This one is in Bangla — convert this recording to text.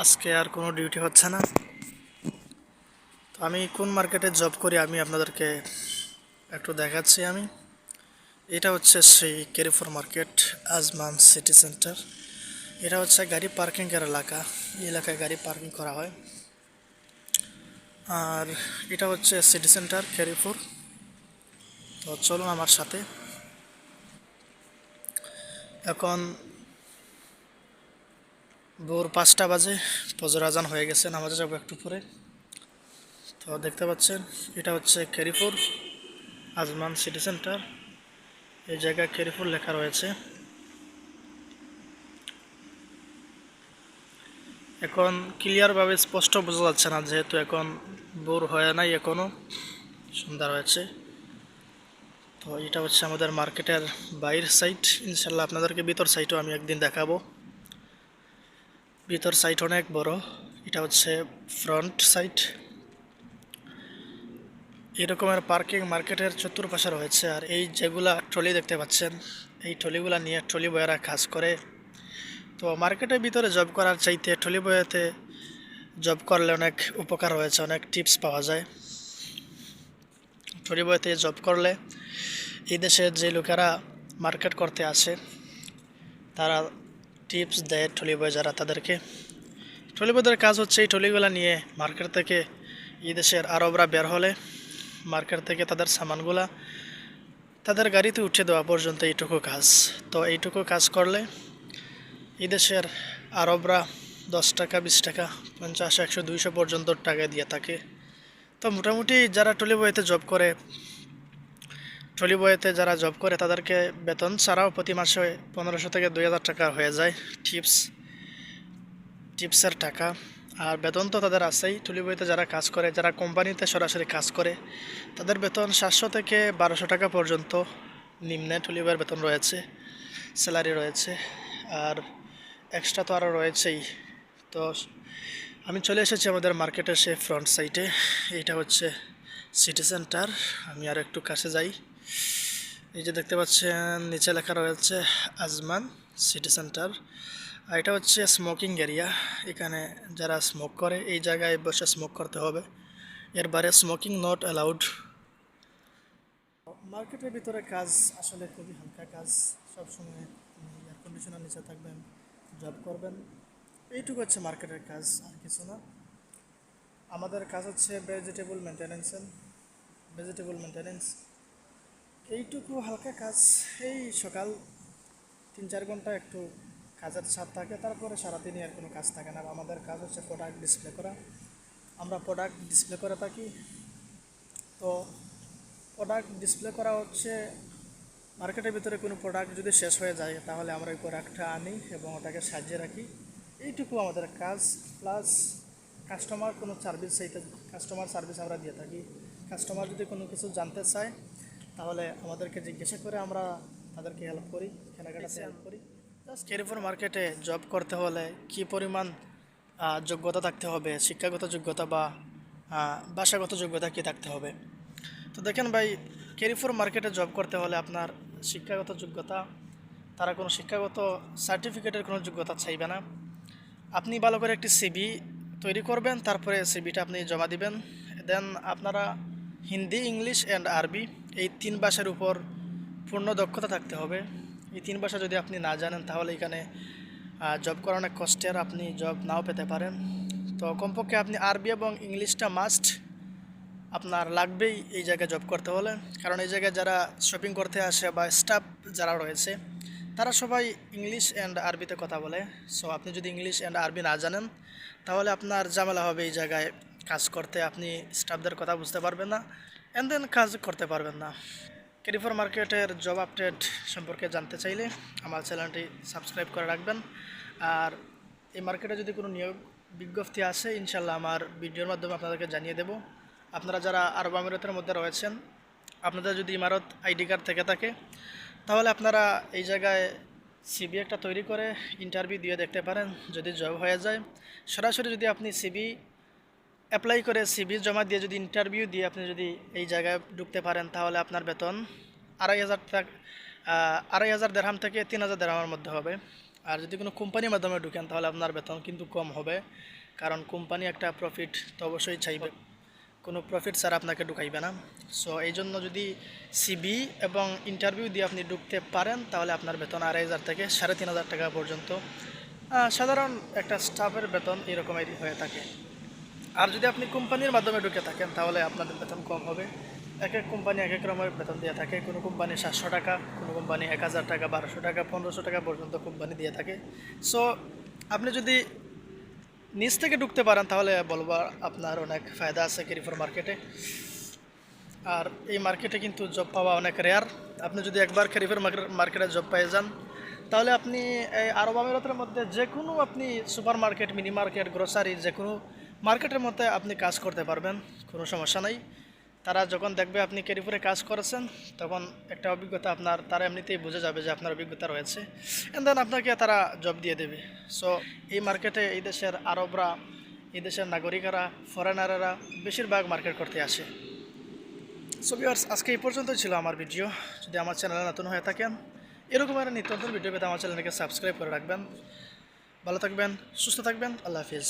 আজকে আর কোনো ডিউটি হচ্ছে না। তো আমি কোন মার্কেটে জব করি আমি আপনাদেরকে একটু দেখাচ্ছি আমি। এটা হচ্ছে সেই Carrefour market Ajman city centre এটা হচ্ছে গাড়ি পার্কিংয়ের এলাকা। এই এলাকায় গাড়ি পার্কিং করা হয়। আর এটা হচ্ছে সিটি সেন্টার কেরিফোর তো চলুন আমার সাথে। এখন ভোর পাঁচটা বাজে, ফজর আজান হয়ে গেছে, নামাজে যাব একটু পরে। তো দেখতে পাচ্ছেন, এটা হচ্ছে কেরিপুর আজমান সিটি সেন্টার। এই জায়গায় কেরিপুর লেখা রয়েছে। এখন ক্লিয়ারভাবে স্পষ্ট বোঝা যাচ্ছে না, যেহেতু এখন ভোর হয় নাই এখনও সুন্দর হয়েছে তো এটা হচ্ছে আমাদের মার্কেটের বাইরের সাইট। ইনশাল্লাহ আপনাদেরকে ভিতর সাইডও আমি একদিন দেখাবো। ভিতর সাইড অনেক বড়। এটা হচ্ছে ফ্রন্ট সাইড। এরকমের পার্কিং মার্কেটের চতুর্পাশে রয়েছে। আর এই যেগুলা ট্রলি দেখতে পাচ্ছেন, এই ট্রলিগুলা নিয়ে ট্রলি বয়েরা কাজ করে। তো মার্কেটের ভিতরে জব করার চাইতে ট্রলি বয়েতে জব করলে অনেক উপকার হয়েছে অনেক টিপস পাওয়া যায়। ট্রলি বয়েতে জব করলে এই দেশের যে লোকেরা মার্কেট করতে আসে, তারা টিপস দেয় ট্রলি বয় যারা তাদেরকে। ট্রলি বয়দের কাজ হচ্ছে এই ট্রলিগুলো নিয়ে মার্কেট থেকে এই দেশের আরবরা বের হলে মার্কেট থেকে তাদের সামানগুলা তাদের গাড়িতে উঠে দেওয়া পর্যন্ত এইটুকু কাজ। তো এইটুকু কাজ করলে এই দেশের আরবরা দশ টাকা, বিশ টাকা, পঞ্চাশ, একশো, দুইশো পর্যন্ত টাকা দিয়ে থাকে। তো মোটামুটি যারা বইতে জব করে ট্রলি বয়েতে যারা জব করে তাদেরকে বেতন ছাড়াও প্রতি মাসে পনেরোশো থেকে দুই হাজার টাকা হয়ে যায় টিপস, টিপসের টাকা। আর বেতন তো তাদের আছেই। ট্রলি বইতে যারা কাজ করে, যারা কোম্পানিতে সরাসরি কাজ করে, তাদের বেতন সাতশো থেকে বারোশো টাকা পর্যন্ত নিম্নে ট্রলি বয়ের বেতন রয়েছে, স্যালারি রয়েছে। আর এক্সট্রা তো আরও রয়েছেই। তো আমি চলে এসেছি আমাদের মার্কেটের সে ফ্রন্ট সাইডে। এইটা হচ্ছে সিটি সেন্টার। আমি আর একটু কাছে যাই। এই যে দেখতে পাচ্ছেন, নিচে লেখা রয়েছে আজমান সিটি সেন্টার। আর এটা হচ্ছে স্মোকিং এরিয়া। এখানে যারা স্মোক করে, এই জায়গায় বসে স্মোক করতে হবে। এর বাইরে স্মোকিং নট অ্যালাউড। মার্কেটের ভিতরে কাজ আসলে খুবই হালকা কাজ। সবসময় এয়ার কন্ডিশনার নিচে থাকবেন জব করবেন। এইটুকু হচ্ছে মার্কেটের কাজ, আর কিছু না। আমাদের কাজ হচ্ছে ভেজিটেবল মেনটেন্যান্স ভেজিটেবল মেনটেন্যান্স এইটুকু হালকা কাজ। এই সকাল তিন চার ঘণ্টা একটু কাজের চাপ থাকে, তারপরে সারাদিনই আর কোনো কাজ থাকে না। আমাদের কাজ হচ্ছে প্রোডাক্ট ডিসপ্লে করা। আমরা প্রোডাক্ট ডিসপ্লে করে থাকি। তো প্রোডাক্ট ডিসপ্লে করা হচ্ছে মার্কেটের ভিতরে কোনো প্রোডাক্ট যদি শেষ হয়ে যায়, তাহলে আমরা ওই প্রোডাক্টটা আনি এবং ওটাকে সাজিয়ে রাখি। এইটুকু আমাদের কাজ। প্লাস কাস্টমার কোনো সার্ভিস চাইতে কাস্টমার সার্ভিস আমরা দিয়ে থাকি। কাস্টমার যদি কোনো কিছু জানতে চায় তাহলে আমাদেরকে জিজ্ঞাসা করে আমরা তাদেরকে হেল্প করি কেনাকাটাতে হেল্প করি। জাস্ট কেরিফোর মার্কেটে জব করতে হলে কি পরিমাণ যোগ্যতা থাকতে হবে শিক্ষাগত যোগ্যতা বা ভাষাগত যোগ্যতা কি থাকতে হবে? তো দেখেন ভাই কেরিফোর মার্কেটে জব করতে হলে আপনার শিক্ষাগত যোগ্যতা তারা কোনো শিক্ষাগত সার্টিফিকেটের কোনো যোগ্যতা চাইবে না। আপনি ভালো করে একটি সিবি তৈরি করবেন তারপরে সিবিটা আপনি জমা দিবেন। দেন আপনারা হিন্দি ইংলিশ অ্যান্ড আরবি এই তিন ভাষার উপর পূর্ণ দক্ষতা থাকতে হবে। এই তিন ভাষা যদি আপনি না জানেন, তাহলে এখানে জব করা অনেক কষ্টের আপনি জব নাও পেতে পারেন। তো কমপক্ষে আপনি আরবি এবং ইংলিশটা মাস্ট আপনার লাগবেই এই জায়গায় জব করতে হলে। কারণ এই জায়গায় যারা শপিং করতে আসে বা স্টাফ যারা রয়েছে, তারা সবাই ইংলিশ অ্যান্ড আরবিতে কথা বলে। সো আপনি যদি ইংলিশ অ্যান্ড আরবি না জানেন, তাহলে আপনার ঝামেলা হবে এই জায়গায় কাজ করতে। আপনি স্টাফদের কথা বুঝতে পারবেন না। অ্যান্ড দেন কাজ করতে পারবেন না। কেরিফোর মার্কেটের জব আপডেট সম্পর্কে জানতে চাইলে আমার চ্যানেলটি সাবস্ক্রাইব করে রাখবেন। আর এই মার্কেটে যদি কোনো নিয়োগ বিজ্ঞপ্তি আসে ইনশাল্লাহ আমার ভিডিওর মাধ্যমে আপনাদেরকে জানিয়ে দেব। আপনারা যারা আরব আমিরাতের মধ্যে রয়েছেন, আপনাদের যদি ইমারত আইডি কার্ড থেকে থাকে, তাহলে আপনারা এই জায়গায় সিবি একটা তৈরি করে ইন্টারভিউ দিয়ে দেখতে পারেন। যদি জব হয়ে যায়, সরাসরি যদি আপনি সিবি অ্যাপ্লাই করে সিবি জমা দিয়ে যদি ইন্টারভিউ দিয়ে আপনি যদি এই জায়গায় ঢুকতে পারেন, তাহলে আপনার বেতন আড়াই হাজার আড়াই হাজার দেড়হাম থেকে তিন হাজার দেড়হামের মধ্যে হবে। আর যদি কোনো কোম্পানির মাধ্যমে ঢুকেন, তাহলে আপনার বেতন কিন্তু কম হবে। কারণ কোম্পানি একটা প্রফিট তো অবশ্যই চাইবে। কোনো প্রফিট স্যার আপনাকে ঢুকাইবে না। সো এই জন্য যদি সিবি এবং ইন্টারভিউ দিয়ে আপনি ঢুকতে পারেন, তাহলে আপনার বেতন আড়াই হাজার থেকে সাড়ে তিন হাজার টাকা পর্যন্ত। সাধারণ একটা স্টাফের বেতন এরকমেরই হয়ে থাকে। আর যদি আপনি কোম্পানির মাধ্যমে ঢুকে থাকেন, তাহলে আপনাদের বেতন কম হবে। এক এক কোম্পানি এক এক রকমের বেতন দিয়ে থাকে। কোনো কোম্পানি সাতশো টাকা, কোনো কোম্পানি এক হাজার টাকা, বারোশো টাকা, পনেরোশো টাকা পর্যন্ত কোম্পানি দিয়ে থাকে। সো আপনি যদি নিচ থেকে ঢুকতে পারেন, তাহলে বলব আপনার অনেক ফায়দা আছে কেরিফোর মার্কেটে আর এই মার্কেটে কিন্তু জব পাওয়া অনেক রেয়ার আপনি যদি একবার খেরিফের মার্কেটে জব পেয়ে যান, তাহলে আপনি এই আরব আমিরাতের মধ্যে যে কোনো আপনি super market mini market grocery যে কোনো মার্কেটের মধ্যে আপনি কাজ করতে পারবেন, কোনো সমস্যা নাই। তারা যখন দেখবে আপনি ক্যারিফোরে কাজ করেছেন, তখন একটা অভিজ্ঞতা আপনার, তারা এমনিতেই বুঝে যাবে যে আপনার অভিজ্ঞতা রয়েছে। অ্যান্ড দেন আপনাকে তারা জব দিয়ে দেবে। সো এই মার্কেটে এই দেশের আরবরা, এই দেশের নাগরিকরা ফরেনারেরা বেশিরভাগ মার্কেট করতে আসে। সো ভিউয়ার্স আজকে এই পর্যন্ত ছিল আমার ভিডিও। যদি আমার চ্যানেলে নতুন হয়ে থাকেন, এরকম একটা নিত্য নতুন ভিডিও পেতে আমার চ্যানেলকে সাবস্ক্রাইব করে রাখবেন। ভালো থাকবেন, সুস্থ থাকবেন, আল্লাহ হাফিজ।